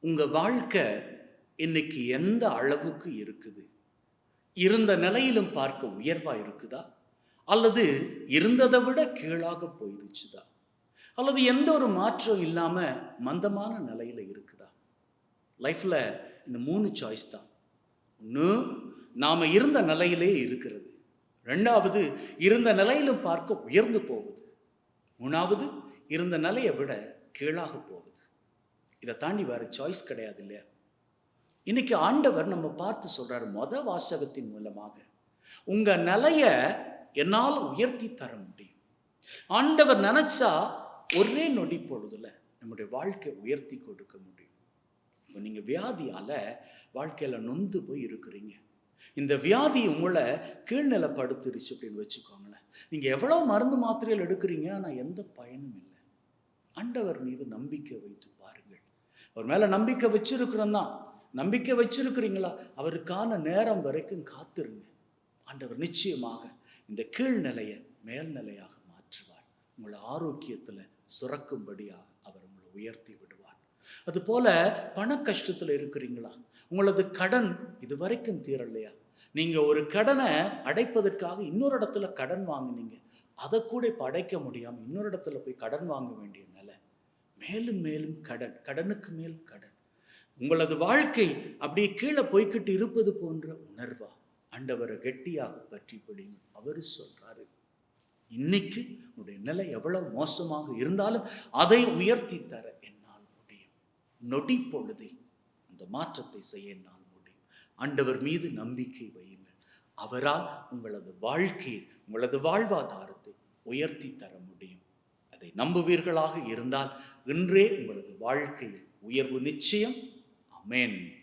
உங்கள் வாழ்க்கை இன்னைக்கு எந்த அளவுக்கு இருக்குது? இருந்த நிலையிலும் பார்க்க உயர்வாக இருக்குதா? அல்லது இருந்ததை விட கீழாக போயிருச்சுதா? அல்லது எந்த ஒரு மாற்றம் இல்லாமல் மந்தமான நிலையில் இருக்குதா? லைஃப்பில் இந்த மூணு சாய்ஸ் தான். ஒன்று நாம் இருந்த நிலையிலே இருக்கிறது. ரெண்டாவது இருந்த நிலையிலும் பார்க்க உயர்ந்து போவது. மூணாவது இருந்த நிலையை விட கீழாக போவது. இதை தாண்டி வேறு சாய்ஸ் கிடையாது இல்லையா? இன்னைக்கு ஆண்டவர் நம்ம பார்த்து சொல்கிறார் மொத வாசகத்தின் மூலமாக உங்கள் நிலையை என்னால் உயர்த்தி தர முடியும். ஆண்டவர் நினச்சா ஒரே நொடி பொழுதுல நம்முடைய வாழ்க்கை உயர்த்தி கொடுக்க முடியும். இப்போ நீங்கள் வியாதியால் வாழ்க்கையில் நொந்து போய் இருக்கிறீங்க. இந்த வியாதி உங்களை கீழ்நிலைப்படுத்திருச்சு அப்படின்னு வச்சுக்கோங்களேன். நீங்கள் எவ்வளோ மருந்து மாத்திரைகள் எடுக்கிறீங்க ஆனால் எந்த பயனும் இல்லை. ஆண்டவர் மீது நம்பிக்கை வைத்து பாருங்கள். அவர் மேல நம்பிக்கை வச்சிருக்கிறோம் தான் நம்பிக்கை வச்சிருக்கிறீங்களா? அவருக்கான நேரம் வரைக்கும் காத்திருங்க. ஆண்டவர் நிச்சயமாக இந்த கீழ்நிலையை மேல்நிலையாக மாற்றுவார். உங்களை ஆரோக்கியத்துல சுரக்கும்படியாக அவர் உங்களை உயர்த்தி விடுவார். அதுபோல பண கஷ்டத்துல இருக்கிறீங்களா? உங்களது கடன் இது வரைக்கும் தீரலையா? நீங்கள் ஒரு கடனை அடைப்பதற்காக இன்னொரு இடத்துல கடன் வாங்குனீங்க. அதை கூட இப்போ அடைக்க முடியாமல் இன்னொரு இடத்துல போய் கடன் வாங்க வேண்டிய நிலை. மேலும் மேலும் கடன் கடனுக்கு மேல் கடன். உங்களது வாழ்க்கை அப்படியே கீழே போய்க்கிட்டு இருப்பது போன்ற உணர்வா? ஆண்டவரை கெட்டியாக பற்றி பிடிங்க அவர் சொல்றாரு இன்னைக்கு உன்னுடைய நிலை எவ்வளவு மோசமாக இருந்தாலும் அதை உயர்த்தி தர என்னால் முடியும். நொடி பொழுதில் அந்த மாற்றத்தை செய்ய என்னால் முடியும். ஆண்டவர் மீது நம்பிக்கை வையுங்கள். அவரால் உங்களது வாழ்க்கையை உங்களது வாழ்வாதாரத்தை உயர்த்தி தர முடியும். அதை நம்புவீர்களாக இருந்தால் இன்றே உங்களது வாழ்க்கையில் உயர்வு நிச்சயம். அமேன்.